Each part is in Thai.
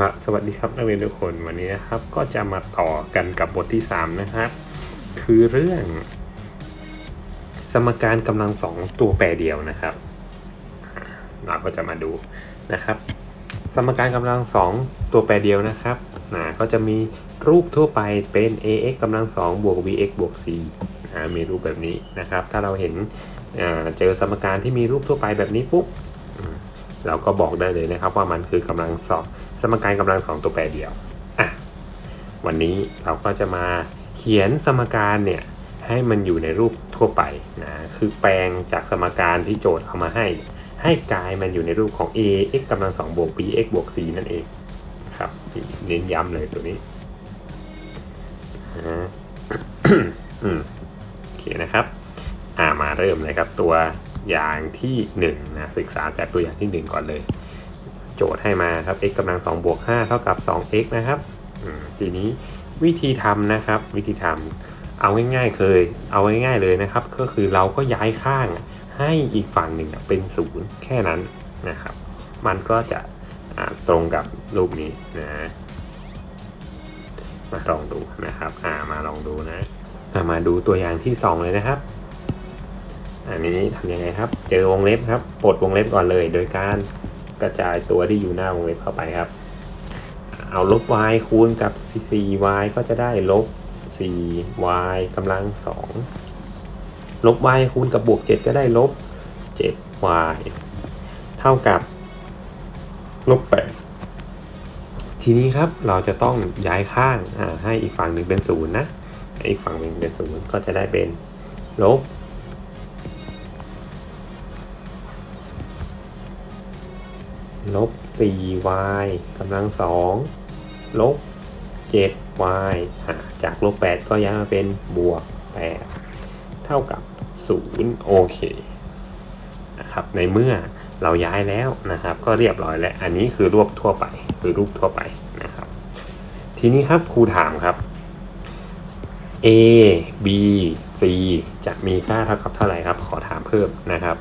ละสวัสดีครับนักเรียนทุกคนวันนี้นะครับ ก็จะมาต่อกันกับบทที่ 3 นะครับ คือเรื่อง สมการกำลังสองตัวแปรเดียวนะครับ เราก็จะมาดูนะครับ สมการกำลังสองตัวแปรเดียวนะครับนะก็จะมีรูปทั่วไปเป็น ax กำลังสองบวก bx บวก c นะมีรูปแบบนี้นะครับ ถ้าเราเห็นเจอสมการที่มีรูปทั่วไปแบบนี้ปุ๊บเราก็บอกได้เลยนะครับว่ามันคือกำลังสอง สมการกำลังสองตัวแปรเดียวอะวันนี้เราก็จะมาเขียนสมการเนี่ยให้มันอยู่ในรูปทั่วไปนะคือแปลงจากสมการที่โจทย์เอามาให้ ให้กลายมันอยู่ในรูปของ a x กำลังสองบวก b x บวก c นั่นเองครับเน้นย้ำเลยตัวนี้โอเคนะครับอ่ามาเริ่มเลยครับตัวอย่างที่1นงนะศึกษาจากตัวอย่างที่ 1 ก่อนเลย จทย์ให้มาครับ x กำลัง2บวก5เท่ากับ 2x นะครับทีนี้วิธีทำนะครับ วิธีทำเอาง่ายๆเคย เอาง่ายๆเลยนะครับ ก็คือเราก็ย้ายข้างให้อีกฝั่งหนึ่งเป็นศูนย์แค่นั้นนะครับ มันก็จะตรงกับรูปนี้นะมาลองดูนะครับอ่ามาลองดูนะามาดูตัวอย่างที่ 2 เลยนะครับ อันนี้ทำยังไงครับ เจอวงเล็บครับปลดวงเล็บก่อนเลย โดยการ กระจายตัวที่อยู่หน้าวงเล็บเข้าไปครับ เอาลบ y คูณกับ 4y ก็จะได้ลบ 4y กำลัง 2 ลบ y คูณกับบวก 7 ก็ได้ลบ 7y เท่ากับลบ 8 ทีนี้ครับเราจะต้องย้ายข้างให้อีกฝั่งหนึ่งเป็นศูนย์นะ อีกฝั่งหนึ่งเป็นศูนย์ก็จะได้เป็นลบ ลบ 4y กำลัง 2 ลบ 7y จากลบ 8 ก็ย้ายมาเป็นบวก 8 เท่ากับ 0 โอเคนะครับในเมื่อเราย้ายแล้วนะครับ ก็เรียบร้อยแล้ว อันนี้คือรูปทั่วไป คือรูปทั่วไปนะครับ ทีนี้ครับครูถามครับ a b c จะมีค่าเท่ากับเท่าไหร่ครับ ขอถามเพิ่มนะครับ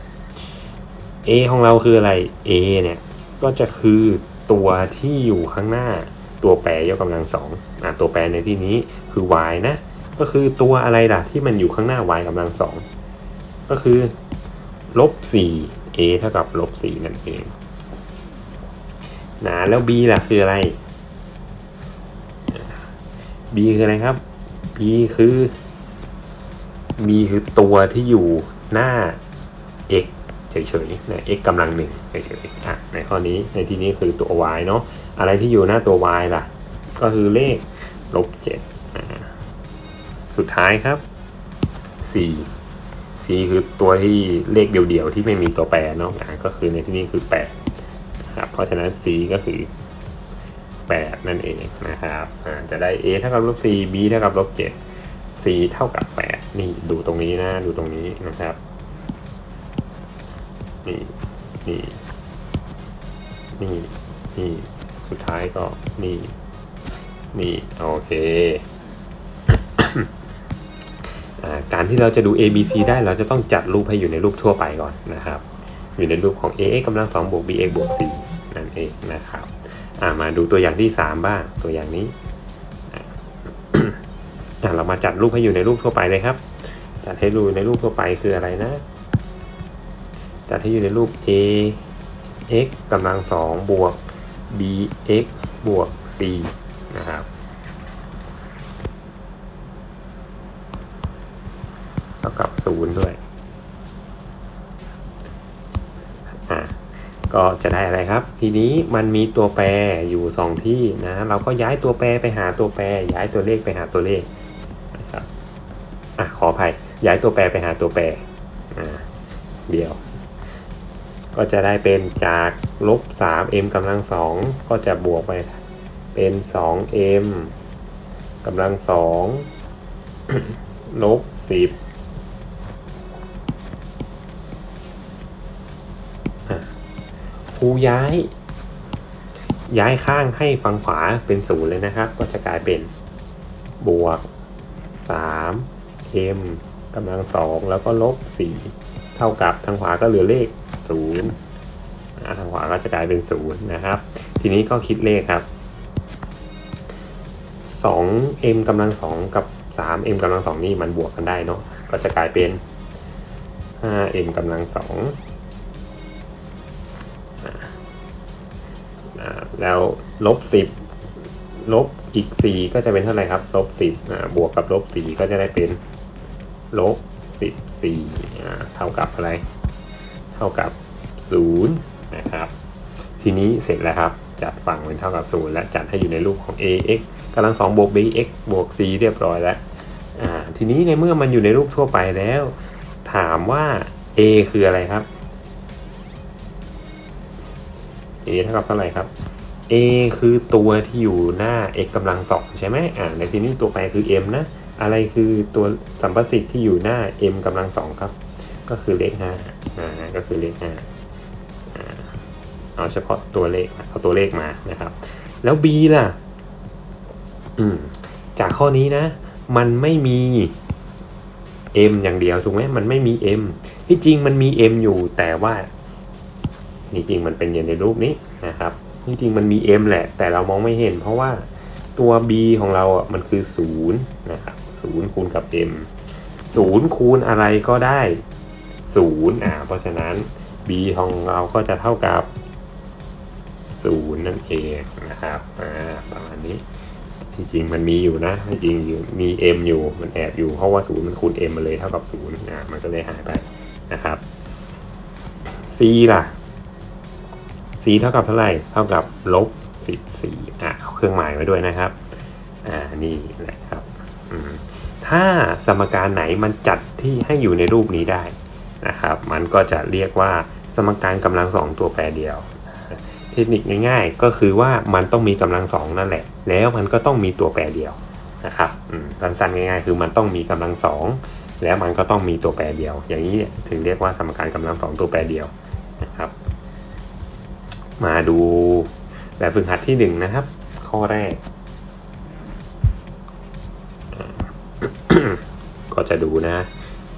a ของเราคืออะไร a เนี่ย ก็จะคือตัวที่อยู่ข้างหน้าตัวแปรยกกำลังสองอะตัวแปรในที่นี้คือ y นะ ก็คือตัวอะไรล่ะที่มันอยู่ข้างหน้า y กำลังสองก็คือลบสี่ a เท่ากับลบสี่นั่นเองนะแล้ว b ล่ะคืออะไร b คืออะไรครับ b คือ b คือตัวที่อยู่หน้า เฉยๆนะ x กำลังหนึ่งเฉยๆอะในข้อนี้ในที่นี้คือตัว y เนาะอะไรที่อยู่หน้าตัว y ล่ะ ก็คือเลขลบเจ็ดสุดท้ายครับ 4 4 คือตัวที่เลขเดี่ยวๆ ที่ไม่มีตัวแปรเนาะอ่าก็คือในที่นี้คือ8ครับเพราะฉะนั้น c ก็คือ 8 นั่นเองนะครับอ่าจะได้ a เท่ากับลบ4 b เท่ากับลบ7 c เท่ากับ 8 นี่ดูตรงนี้นะ ดูตรงนี้นะครับ นี่นี่นี่นี่สุดท้ายก็นี่นี่โอเคการที่เราจะดู a b c ได้เราจะต้องจัดรูปให้อยู่ในรูปทั่วไปก่อนนะครับ อยู่ในรูปของ a x กำลังสองบวก b x บวก c นั่นเองนะครับมาดูตัวอย่างที่ 3 บ้างตัวอย่างนี้เรามาจัดรูปให้อยู่ในรูปทั่วไปเลยครับ จัดให้รูในรูปทั่วไปคืออะไรนะ จัดให้อยู่ในรูป a x กำลังสองบวก b x บวก c นะครับ เท่ากับศูนย์ด้วย อะก็จะได้อะไรครับ ทีนี้มันมีตัวแปรอยู่สองที่นะ เราก็ย้ายตัวแปรไปหาตัวแปร ย้ายตัวเลขไปหาตัวเลขนะครับ อะ ขออภัย ย้ายตัวแปรไปหาตัวแปร อ่า เดียว ก็จะได้เป็นจากลบ 3m กำลังสองก็จะบวกไปเป็น 2m กำลังสองลบ 10ครูย้าย ย้ายข้างให้ฝั่งขวาเป็นศูนย์เลยนะครับ ก็จะกลายเป็นบวก 3m กำลังสองแล้วก็ลบ 4 เท่ากับทางขวาก็เหลือเลข0อ่าทางขวาก็จะกลายเป็น0นะครับ ทีนี้ก็คิดเลขครับ 2m กำลังสองกับ 3m กำลังสองนี่มันบวกกันได้เนาะก็จะกลายเป็น 5m กำลังสองอ่าแล้วลบ 10 ลบอีก 4 ก็จะเป็นเท่าไหร่ครับ ลบ 10บวกกับลบ 4 ก็จะได้เป็นลบ 14อ่เท่ากับอะไร เท่ากับ 0 นะครับ ทีนี้เสร็จแล้วครับ จัดฝั่งเป็นเท่ากับ 0 และจัดให้อยู่ในรูปของ ax กำลัง2บวก bx บวก c เรียบร้อยแล้วทีนี้ในเมื่อมันอยู่ในรูปทั่วไปแล้ว ถามว่า a คืออะไรครับ a เท่ากับเท่าไหร่ครับ a คือตัวที่อยู่หน้า x กำลังสองใช่ไหมอ่าในที่นี้ตัวแปรคือ m นะ อะไรคือตัวสัมประสิทธิ์ที่อยู่หน้า m กำลังสองครับ ก็คือเลขห้าอ่าก็คือเลขห้าเอาเฉพาะตัวเลขเอาตัวเลขมานะครับ แล้ว b ล่ะอืมจากข้อนี้นะ มันไม่มี m อย่างเดียวถูกไหมมันไม่มี m ที่จริงมันมี m อยู่แต่ว่านี่จริงมันเป็นอย่างในรูปนี้นะครับที่จริงมันมี m แหละ แต่เรามองไม่เห็น เพราะว่าตัว b ของเราอะมันคือ0นะครับ 0 คูณกับ m 0 คูณอะไรก็ได้ 0 อ่า เพราะฉะนั้น b ของเราก็จะเท่ากับ 0 นั่นเองนะครับ อ่า ประมาณนี้ที่จริงมันมีอยู่นะที่จริงอยู่มี m อยู่มันแอบอยู่เพราะว่า 0 มันคูณ m มาเลยเท่ากับ 0 อ่า มันก็เลยหายไปนะครับ c ล่ะ c เท่ากับเท่าไหร่ เท่ากับลบ14อะเอาเครื่องหมายไว้ด้วยนะครับ อ่า นี่แหละครับ ถ้าสมการไหนมันจัดที่ให้อยู่ในรูปนี้ได้นะครับ มันก็จะเรียกว่าสมการกำลังสองตัวแปรเดียว เทคนิคง่ายๆ ก็คือว่ามันต้องมีกำลังสองนั่นแหละ แล้วมันก็ต้องมีตัวแปรเดียวนะครับอืมสั้นๆง่ายๆ คือมันต้องมีกำลังสองแล้วมันก็ต้องมีตัวแปรเดียว อย่างนี้ถึงเรียกว่าสมการกำลังสองตัวแปรเดียวนะครับ มาดูแบบฝึกหัดที่หนึ่งนะครับ ข้อแรก ก็จะดูนะ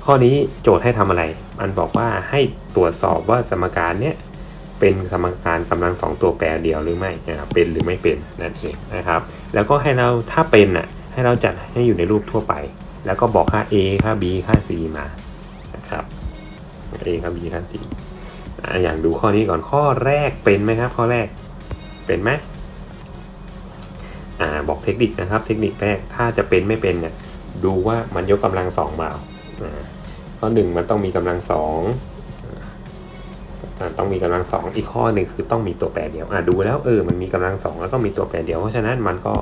ข้อนี้โจทย์ให้ทำอะไร มันบอกว่าให้ตรวจสอบว่าสมการเนี้ยเป็นสมการกำลังสองตัวแปรเดียวหรือไม่นะครับเป็นหรือไม่เป็นนั่นเองนะครับ แล้วก็ให้เราถ้าเป็นอะให้เราจัดให้อยู่ในรูปทั่วไป แล้วก็บอกค่า a ค่า b ค่า c มานะครับ a ค่า b ค่า c อะอย่างดูข้อนี้ก่อนข้อแรกเป็นไหมครับ ข้อแรกเป็นไหมอ่าบอกเทคนิคนะครับ เทคนิคแรกถ้าจะเป็นไม่เป็นเนี่ย ดูว่ามันยกกำลังสองมาอ่าข้อหนึ่งมันต้องมีกำลังสองต้องมีกำลังสองอีกข้อหนึ่งคือต้องมีตัวแปรเดียวอ่าดูแล้วเออมันมีกำลังสองแล้วก็มีตัวแปรเดียวเพราะฉะนั้นมันก็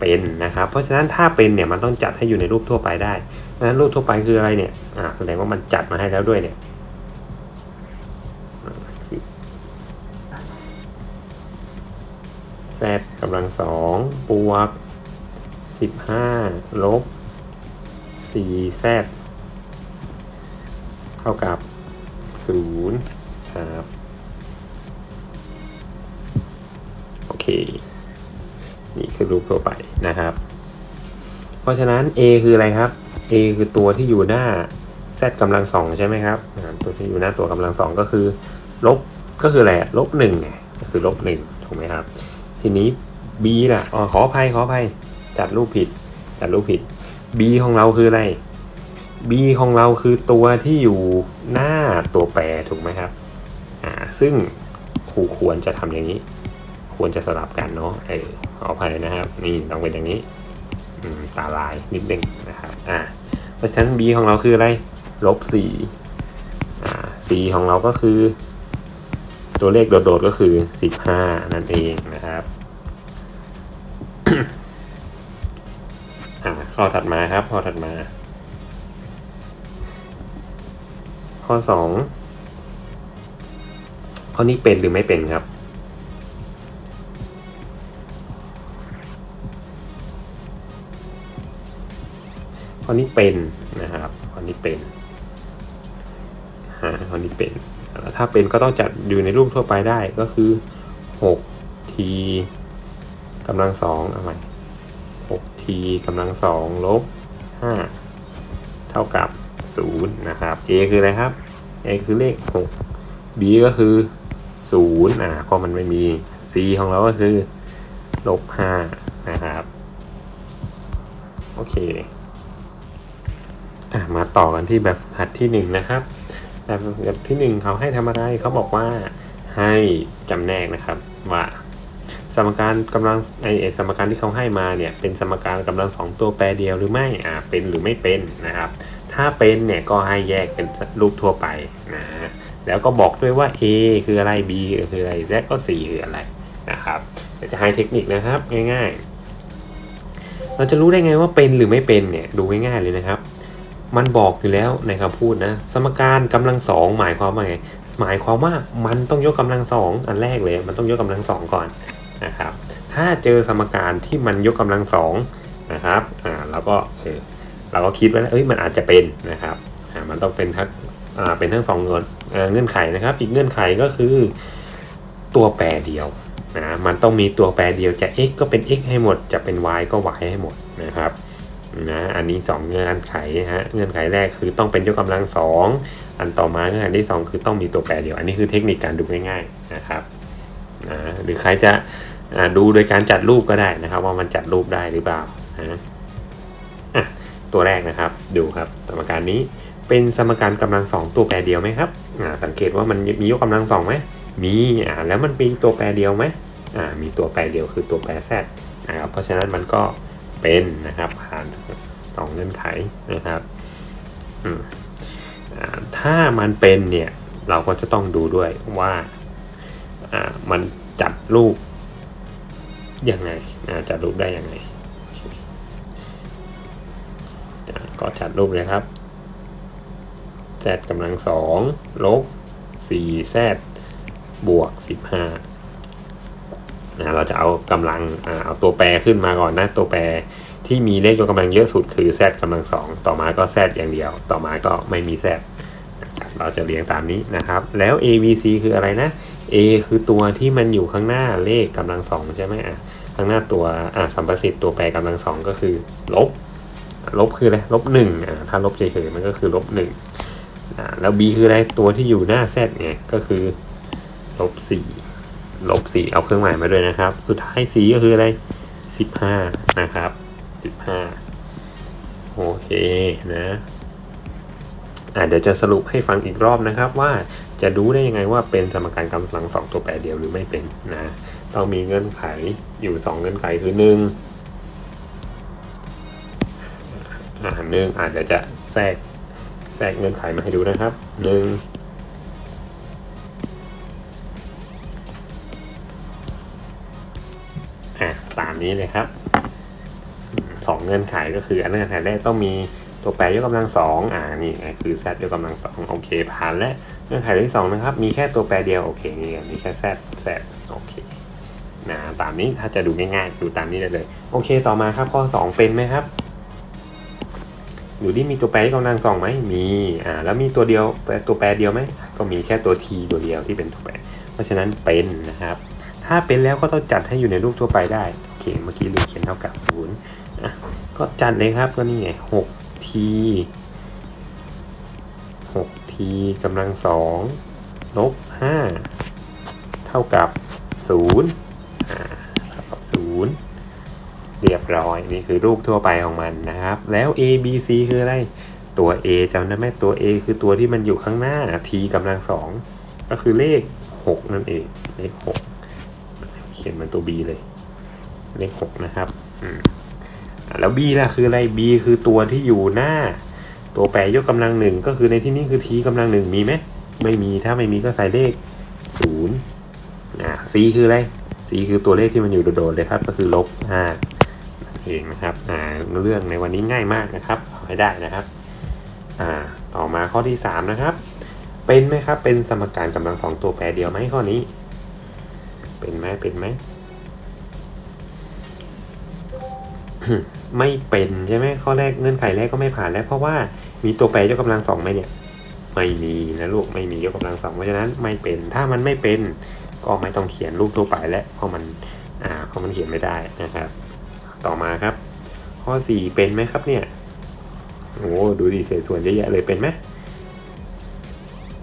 เป็นนะครับ เพราะฉะนั้นถ้าเป็นเนี่ยมันต้องจัดให้อยู่ในรูปทั่วไปได้เพราะนั้นรูปทั่วไปคืออะไรเนี่ยอ่าแสดงว่ามันจัดมาให้แล้วด้วยเนี่ย z กำลังสองบวกสิบห้าลบ สี่ z เท่ากับศูนย์ครับ โอเค นี่คือรูปทั่วไปนะครับ เพราะฉะนั้น a คืออะไรครับ a คือตัวที่อยู่หน้า z กำลังสองใช่ไหมครับ ตัวที่อยู่หน้าตัวกำลังสองก็คือ ลบก็คืออะไรลบหนึ่งไงก็คือลบหนึ่งถูกไหมครับ ทีนี้ b ล่ะอ๋อขออภัยขออภัยจัดรูปผิดจัดรูปผิด b ของเราคืออะไร b ของเราคือตัวที่อยู่หน้าตัวแปรถูกไหมครับอ่าซึ่งครูควรจะทำอย่างนี้ ควรจะสลับกันเนาะเออขออภัยนะครับ นี่ต้องเป็นอย่างนี้อืมตาลายนิดนึงนะครับอ่าเพราะฉะนั้น b ของเราคืออะไรลบสี่อ่า c ของเราก็คือ ตัวเลขโดดๆก็คือสิบห้านั่นเองนะครับ ข้อถัดมาครับ ข้อถัดมา ข้อสองข้อนี้เป็นหรือไม่เป็นครับ ข้อนี้เป็นนะครับข้อนี้เป็นฮะข้อนี้เป็นถ้าเป็นก็ต้องจัดอยู่ในรูปทั่วไปได้ก็คือหกทีกำลังสองเอาใหม่ กทีกำลังสองลบห้าเท่ากับศูนย์นะครับ a คืออะไรครับ a คือเลขหก b ก็คือศูนย์อ่าเพราะมันไม่มี c ของเราก็คือลบห้านะครับ โอเคอะมาต่อกันที่แบบหัดที่หนึ่งนะครับ แบบขัดที่หนึ่งเขาให้ทำอะไรเขาบอกว่าให้จำแนกนะครับว่า สมการกำลังไอ้สมการที่เขาให้มาเนี่ยเป็นสมการกำลังสองตัวแปรเดียวหรือไม่อ่าเป็นหรือไม่เป็นนะครับถ้าเป็นเนี่ยก็ให้แยกเป็นรูปทั่วไปนะแล้วก็บอกด้วยว่า A คืออะไร B คืออะไรและก็ C คืออะไรนะครับเดี๋ยวจะให้เทคนิคนะครับง่ายๆ เราจะรู้ได้ไงว่าเป็นหรือไม่เป็นเนี่ยดูง่ายๆเลยนะครับ มันบอกอยู่แล้วในคำพูดนะสมการกำลังสองหมายความว่าไงหมายความว่ามันต้องยกกำลังสองอันแรกเลย มันต้องยกกำลังสองก่อน นะครับ ถ้าเจอสมการที่มันยกกำลังสองนะครับอ่าเราก็เออเราก็คิดไว้แล้วเอ้ยมันอาจจะเป็นนะครับอ่ามันต้องเป็นทั้งอ่าเป็นทั้งสองเงื่อนเงื่อนไขนะครับ อีกเงื่อนไขก็คือตัวแปรเดียวนะมันต้องมีตัวแปรเดียวจะ x ก็เป็น x ให้หมด จะเป็น y ก็ y ให้หมดนะครับนะอันนี้ 2 เงื่อนไขฮะเงื่อนไขแรกคือต้องเป็นยกกำลังสองอันต่อมาเงื่อนไขที่ 2 คือต้องมีตัวแปรเดียว อันนี้คือเทคนิคการดูง่ายๆนะครับนะหรือใครจะ ดูโดยการจัดรูปก็ได้นะครับ ว่ามันจัดรูปได้หรือเปล่านะตัวแรกนะครับดูครับสมการนี้เป็นสมการกำลังสองตัวแปรเดียวไหมครับอ่าสังเกตว่ามันมียกกำลังสองไหมมีอ่าแล้วมันมีตัวแปรเดียวไหมอ่ามีตัวแปรเดียวคือตัวแปรแซดนะครับเพราะฉะนั้นมันก็เป็นนะครับผ่านสองเงื่อนไขนะครับอ่าถ้ามันเป็นเนี่ยเราก็จะต้องดูด้วยว่าอ่ามันจัดรูป ยังไงจัดรูปได้ยังไงก็จัดรูปเลยครับ z กำลังสองลบ 4z บวก 15นะเราจะเอากำลังเอาตัวแปรขึ้นมาก่อนนะ ตัวแปรที่มีเลขยกกำลังเยอะสุดคือ z กำลังสองต่อมาก็ z อย่างเดียว ต่อมาก็ไม่มี z เราจะเรียงตามนี้นะครับ แล้ว a b c คืออะไรนะ a คือตัวที่มันอยู่ข้างหน้าเลขกำลังสองใช่ไหมอะข้างหน้าตัวอ่าสัมประสิทธิ์ตัวแปรกำลังสองก็คือ ลบ ลบคืออะไรลบหนึ่งอ่าถ้าลบเฉยๆมันก็คือลบหนึ่งอ่าแล้ว b คืออะไรตัวที่อยู่หน้า z เนี่ยก็คือลบสี่ลบสี่เอาเครื่องหมายมาด้วยนะครับ สุดท้าย c ก็คืออะไรสิบห้านะครับสิบห้าโอเคนะอ่าเดี๋ยวจะสรุปให้ฟังอีกรอบนะครับว่า จะรู้ได้ยังไงว่าเป็นสมการกำลังสองตัวแปรเดียวหรือไม่เป็นนะต้องมีเงื่อนไขอยู่สองเงื่อนไขคือหนึ่งอ่าหนึ่งอาจจะจะแทรกแทรกเงื่อนไขมาให้ดูนะครับหนึ่งอะตามนี้เลยครับสองเงื่อนไขก็คืออันเงื่อนไขแรกต้องมีตัวแปรยกกำลังสองอ่านี่คือ z ยกกำลังสองโอเคผ่านและ เงื่อนไขที่สองนะครับ มีแค่ตัวแปรเดียว โอเคนี่มีแค่ z z โอเคนะตามนี้ถ้าจะดูง่ายๆ ดูตามนี้ได้เลย โอเคต่อมาครับข้อสองเป็นไหมครับอยู่ที่มีตัวแปรที่กำลังสองไหมมีอ่าแล้วมีตัวเดียวตัวแปรเดียวไหมก็มีแค่ตัว t ตัวเดียวที่เป็นตัวแปร เพราะฉะนั้นเป็นนะครับ ถ้าเป็นแล้วก็ต้องจัดให้อยู่ในรูปทั่วไปได้โอเคเมื่อกี้ลืมเขียนเท่ากับศูนย์อะก็จัดเลยครับก็นี่ไงหก t หก กำลังสองลบห้าเท่ากับศูนย์เท่ากับศูนย์เรียบร้อย นี่คือรูปทั่วไปของมันนะครับ แล้ว a b c คืออะไร ตัว a จำได้ไหมตัว a คือตัวที่มันอยู่ข้างหน้า t กำลังสองก็คือเลข 6 นั่นเอง เลข 6 เขียนเหมันตัว b เลย เลข 6 นะครับ แล้ว b ล่ะคืออะไร b คือตัวที่อยู่หน้า ตัวแปรยกกำลังหนึ่งก็คือในที่นี้คือ t กำลังหนึ่งมีไหมไม่มีถ้าไม่มีก็ใส่เลข0อ่า c คืออะไร c คือตัวเลขที่มันอยู่โดดๆเลยครับ ก็คือลบ5เองนะครับอ่าเรื่องในวันนี้ง่ายมากนะครับเอาให้ได้นะครับอ่าต่อมาข้อที่3นะครับ เป็นไหมครับ เป็นสมการกำลังสองตัวแปรเดียวไหมข้อนี้ เป็นไหมเป็นไหมไม่เป็นใช่ไหมข้อแรกเงื่อนไขแรกก็ไม่ผ่านแล้วเพราะว่า มีตัวแปรยกกำลังสองไหมเนี่ย ไม่มีนะลูกไม่มียกกำลังสองเพราะฉะนั้นไม่เป็นถ้ามันไม่เป็นก็ไม่ต้องเขียนรูปทั่วไปแล้วเพราะมันอ่าเพราะมันเขียนไม่ได้นะครับ ต่อมาครับ ข้อ 4 เป็นไหมครับเนี่ยโอ้ดูดิเศษส่วนเยอะแยะเลยเป็นไหม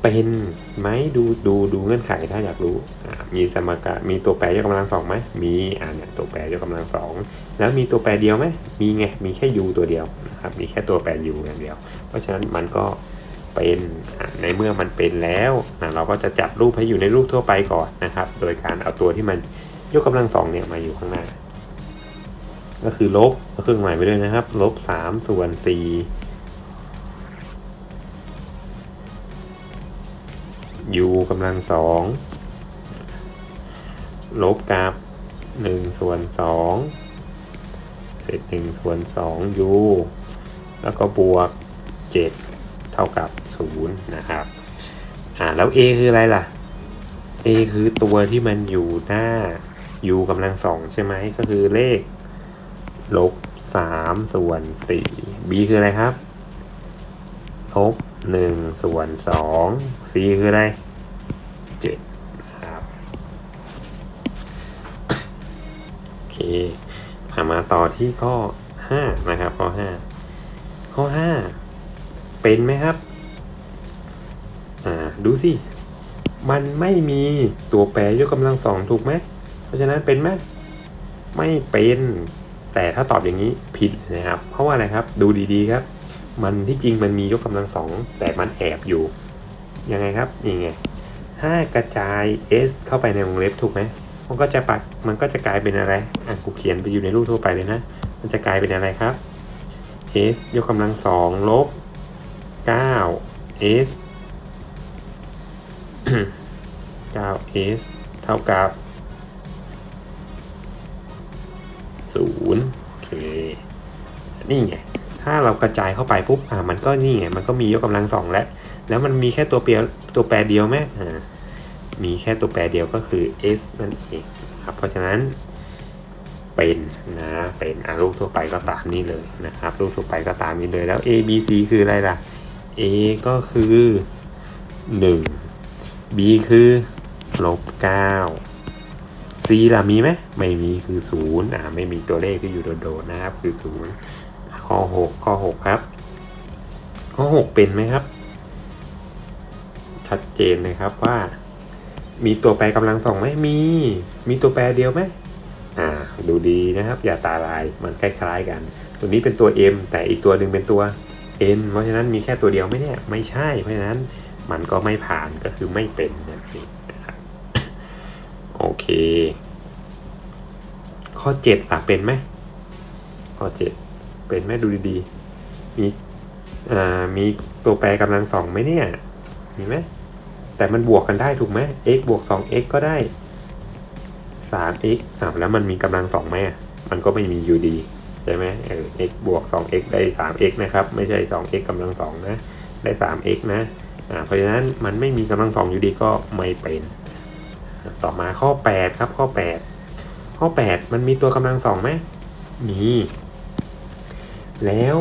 เป็นไหมดูดูดูเงื่อนไขถ้าอยากรู้มีสมการมีตัวแปรยกกำลังสองไหมมีอ่าเนี่ยตัวแปรยกกำลังสองแล้วมีตัวแปรเดียวไหมมีไงมีแค่ u ตัวเดียวนะครับมีแค่ตัวแปร u อย่างเดียว ราะฉะนั้นมันก็เป็นในเมื่อมันเป็นแล้วเราก็จะจัดรูปให้อยู่ในรูปทั่วไปก่อนนะครับ โดยการเอาตัวที่มันยกกำลังสองเนี่ยมาอยู่ข้างหน้า ก็คือลบเครื่องหมายไปด้วยนะครับ ลบสามส่วนสี่ u กำลังสองลบกับหนึ่งส่วนสองเศษหนึ่งส่วนสอง u แล้วก็บวก เจ็ดเท่ากับศูนย์นะครับอ่าแล้ว a คืออะไรล่ะ a คือตัวที่มันอยู่หน้า u กำลังสองใช่ไหมก็คือเลขลบสามส่วนสี่ b คืออะไรครับลบหนึ่งส่วนสอง c คืออะไรเจ็ดครับโอเคอะมาต่อที่ข้อห้านะครับ ข้อห้าข้อห้า เป็นไหมครับ อ่า ดูสิ มันไม่มีตัวแปรยกกำลังสองถูกไหม เพราะฉะนั้นเป็นไหม ไม่เป็น แต่ถ้าตอบอย่างนี้ผิดนะครับ เพราะว่าอะไรครับ ดูดีๆครับ มันที่จริงมันมียกกำลังสองแต่มันแอบอยู่ ยังไงครับ นี่ไงถ้ากระจาย s เข้าไปในวงเล็บถูกไหมมันก็จะปัด มันก็จะกลายเป็นอะไร อะ กูเขียนไปอยู่ในรูปทั่วไปเลยนะ มันจะกลายเป็นอะไรครับ s ยกกำลังสองลบ 9 s 9 s เท่ากับ 0 โอเค นี่ไง ถ้าเรากระจายเข้าไปปุ๊บ อ่า มันก็นี่ไง มันก็มียกกำลังสองแล้ว แล้วมันมีแค่ตัวเปียตัวแปรเดียวไหมอ่า มีแค่ตัวแปรเดียวก็คือ s นั่นเองครับ เพราะฉะนั้นเป็นนะเป็นอรูปทั่วไปก็ตามนี้เลยนะครับรูปทั่วไปก็ตามนี้เลยแล้ว a b c คืออะไรล่ะ a ก็คือ 1 b คือลบ9 c ล่ะมีไหมไม่มีคือ0อ่าไม่มีตัวเลขที่อยู่โดดๆนะครับ คือ 0 ข้อ 6 ข้อ 6 ครับ ข้อ 6 เป็นไหมครับ ชัดเจนเลยครับว่า มีตัวแปรกำลังสองไหมมี มีตัวแปรเดียวไหมอ่าดูดีนะครับ อย่าตาลายมันคล้ายๆกัน ตัวนี้เป็นตัว m แต่อีกตัวหนึ่งเป็นตัว n เพราะฉะนั้นมีแค่ตัวเดียวไหมเนี่ยไม่ใช่ เพราะฉะนั้นมันก็ไม่ผ่านก็คือไม่เป็นนั่นเองนะครับโอเค ข้อเจ็ดล่ะเป็นไหมข้อเจ็ดเป็นไหมดูดีๆมีอ่ามีตัวแปรกำลังสองไหมเนี่ยมีไหมแต่มันบวกกันได้ถูกไหม x บวก 2x ก็ได้ 3x อ่าแล้วมันมีกำลังสองไหมมันก็ไม่มีอยู่ดี ใช่ไหมเออ x บวก 2x ได้ 3x นะครับ ไม่ใช่ 2x กำลังสองนะ ได้ 3x นะอ่าเพราะฉะนั้นมันไม่มีกำลังสองยู่ดีก็ไม่เป็น ต่อมาข้อ 8 ครับข้อ 8 ข้อ 8 มันมีตัวกำลังสองไหมมี แล้ว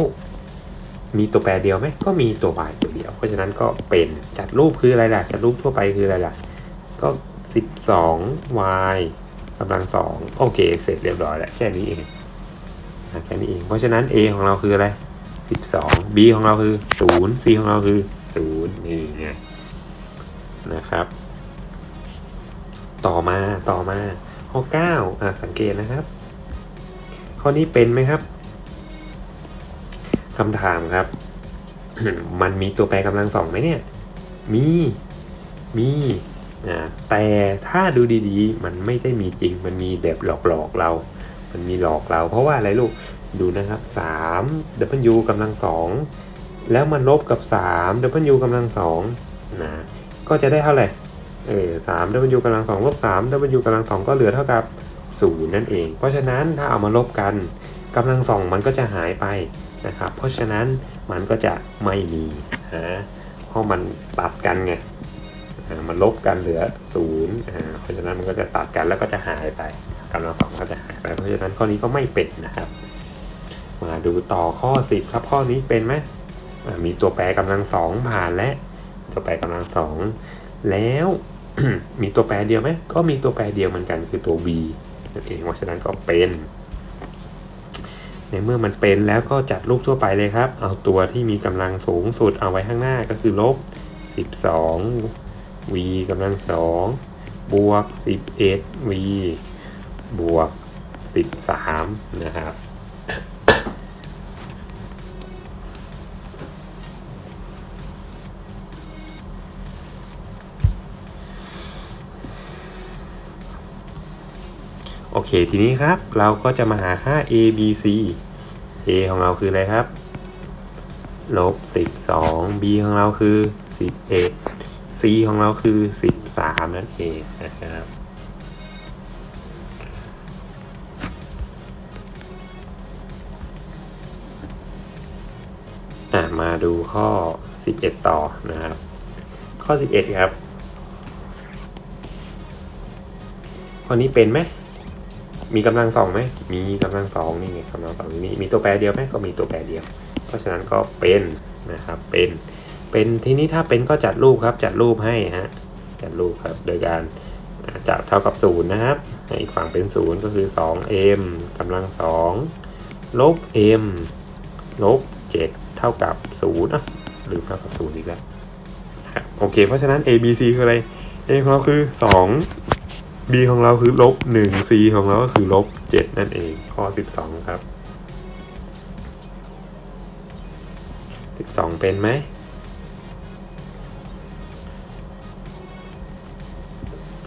มีตัวแปรเดียวไหมก็มีตัว y ตัวเดียว เพราะฉะนั้นก็เป็นจัดรูปคืออะไรล่ะ จัดรูปทั่วไปคืออะไรล่ะ ก็ 12 y กำลังสองโอเค เสร็จเรียบร้อยแล้วแค่นี้เอง แค่นี้เอง เพราะฉะนั้น a ของเราคืออะไร 12 b ของเราคือ 0 c ของเราคือ 0 นี่ไงนะครับ ต่อมาต่อมาข้อ9อะสังเกตนะครับ ข้อนี้เป็นไหมครับคำถามครับ มันมีตัวแปรกำลังสองไหมเนี่ย มี มีอ่าแต่ถ้าดูดีๆ มันไม่ได้มีจริง มันมีแบบหลอกๆเรา มันมีหลอกเรา เพราะว่าอะไรลูกดูนะครับ3 w กำลังสองแล้วมันลบกับ3 w กำลังสองนะก็จะได้เท่าไหร่เออสาม w กำลังสองลบ3 w กำลังสองก็เหลือเท่ากับ0นั่นเอง เพราะฉะนั้นถ้าเอามาลบกันกำลังสองมันก็จะหายไปนะครับ เพราะฉะนั้นมันก็จะไม่มีนะเพราะมันตัดกันไงอ่ามันลบกันเหลือศูนย์อ่าเพราะฉะนั้นมันก็จะตัดกันแล้วก็จะหายไป กำลังสองก็จะหายไปเพราะฉะนั้นข้อนี้ก็ไม่เป็นนะครับ มาดูต่อข้อ 10 ครับ ข้อนี้เป็นไหมมีตัวแปรกำลังสองผ่านและ ตัวแปรกำลังสองแล้วมีตัวแปรเดียวไหมก็มีตัวแปรเดียวเหมือนกันคือตัว b นั่นเองเพราะฉะนั้นก็เป็นในเมื่อมันเป็นแล้วก็จัดรูปทั่วไปเลยครับ เอาตัวที่มีกำลังสูงสุดเอาไว้ข้างหน้าก็คือลบสิบสอง v กำลังสองบวกสิบเอ็ด v บวกสิบสามนะครับ โอเค ทีนี้ครับเราก็จะมาหาค่า a b c a ของเราคืออะไรครับลบสิบสอง b ของเราคือสิบเอ c ของเราคือสิบสามนั่นเองนะครับ อะมาดูข้อ 11 ต่อนะครับ ข้อ 11 ครับ ข้อนี้เป็นไหมมีกำลังสองไหม มีกำลังสองนี่ไงกำลังสองนี่มีตัวแปรเดียวไหมก็มีตัวแปรเดียว เพราะฉะนั้นก็เป็นนะครับ เป็น เป็นทีนี้ถ้าเป็นก็จัดรูปครับ จัดรูปให้ฮะ จัดรูปครับ โดยการจับเท่ากับศูนย์นะครับ อีกฝั่งเป็นศูนย์ก็คือ 2m กำลังสองลบ m ลบ7 เท่ากับ0อะลืมเท่ากับ0อีกแล้วโอเค เพราะฉะนั้น a b c คืออะไร a ของเราคือ 2 b ของเราคือลบ1 c ของเราก็คือลบ7นั่นเองข้อ 12 ครับ 12 เป็นไหม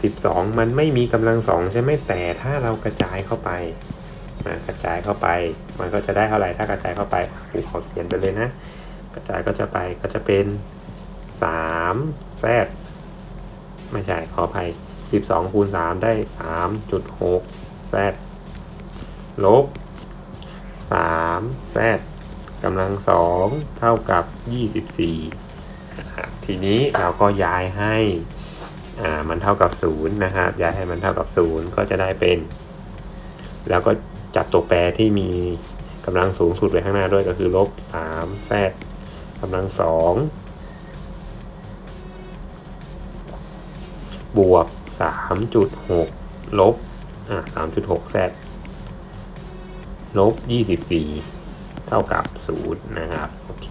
12 มันไม่มีกำลังสองใช่ไหมแต่ถ้าเรากระจายเข้าไปะกระจายเข้าไป มันก็จะได้เท่าไหร่ถ้ากระจายเข้าไปครูขอเขียนไปเลยนะ กระจายก็จะไปก็จะเป็น3แซดไม่ใช่ขออภัย 12คูณ3ได้ 3.6แซดลบ3แซดกำลังสองเท่ากับ 24 ทีนี้เราก็ย้ายให้อ่ามันเท่ากับศูนย์นะครับ ย้ายให้มันเท่ากับศูนย์ก็จะได้เป็น แล้วก็ จัดตัวแปรที่มีกำลังสูงสุดไปข้างหน้าด้วยก็คือลบสามแซดกำลังสองบวกสามจุดหกลบอ่าสามจุดหกแซดลบยี่สิบสี่เท่ากับศูนย์นะครับ โอเค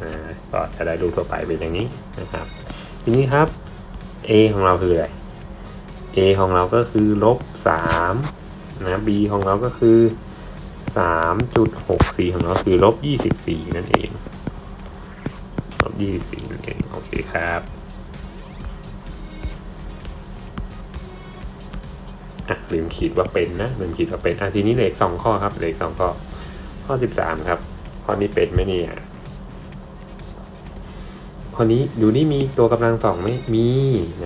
อ่าก็จะได้รูปทั่วไปเป็นอย่างนี้นะครับ ทีนี้ครับ a ของเราคืออะไร a ของเราก็คือลบสาม นะ b ของเราก็คือสามจุดหกสี่ของเราคือลบยี่สิบสี่นั่นเองลบยี่สิบสี่นั่นเอง โอเคครับอะลืมขีดว่าเป็นนะ ลืมขีดว่าเป็น อะทีนี้เลืออกสองข้อครับเลืออกสองข้อ ข้อสิบสามครับ ข้อนี้เป็นไหมเนี่ย ข้อนี้ดูนี่มีตัวกำลังสองไหมมี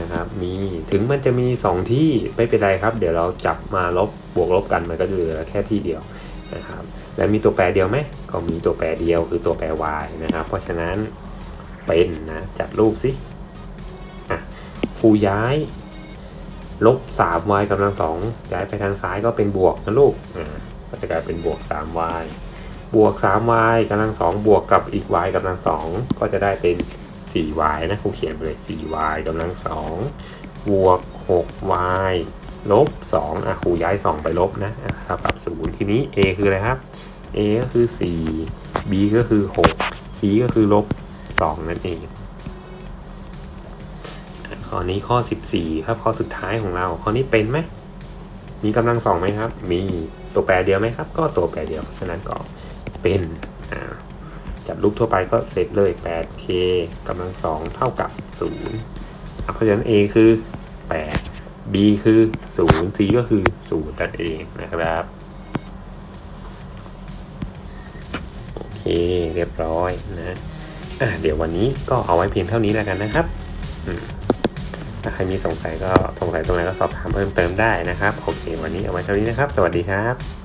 นะครับ มีถึงมันจะมีสองที่ไม่เป็นไรครับ เดี๋ยวเราจับมาลบบวกลบกันมันก็จะเหลือแค่ที่เดียวนะครับ แล้วมีตัวแปรเดียวไหมก็มีตัวแปรเดียวคือตัวแปร y นะครับ เพราะฉะนั้นเป็นนะจัดรูปสิอะครูย้ายลบ 3y กำลังสองย้ายไปทางซ้ายก็เป็นบวกนะลูกอ่าก็จะกลายเป็นบวก 3y บวก 3y กำลังสองบวกกับอีก y กำลังสองก็จะได้เป็น 4y นะครูเขียนไปเลย 4y กำลังสองบวก 6y ลบ2อะครูย้าย 2 ไปลบนะเท่ากับ0ทีนี้ a คืออะไรครับ a ก็คือ 4 b ก็คือ 6 c ก็คือลบ 2 นั่นเองข้อนี้ข้อ 14 ครับข้อสุดท้ายของเรา ข้อนี้เป็นไหมมีกำลังสองไหมครับ มีตัวแปรเดียวไหมครับ ก็ตัวแปรเดียว ฉะนั้นก็เป็น จับรูปทั่วไปก็เสร็จเลย 8k กำลังสองเท่ากับ 0 เพราะฉะนั้น a คือ 8 b คือ 0 c ก็คือ 0 นั่นเองนะครับ โอเค เรียบร้อยนะอะเดี๋ยววันนี้ก็เอาไว้เพียงเท่านี้แล้วกันนะครับถ้าใครมีสงสัยก็สงสัยตรงไหนก็สอบถามเพิ่มเติมได้นะครับ โอเค วันนี้เอาไว้เท่านี้นะครับ สวัสดีครับ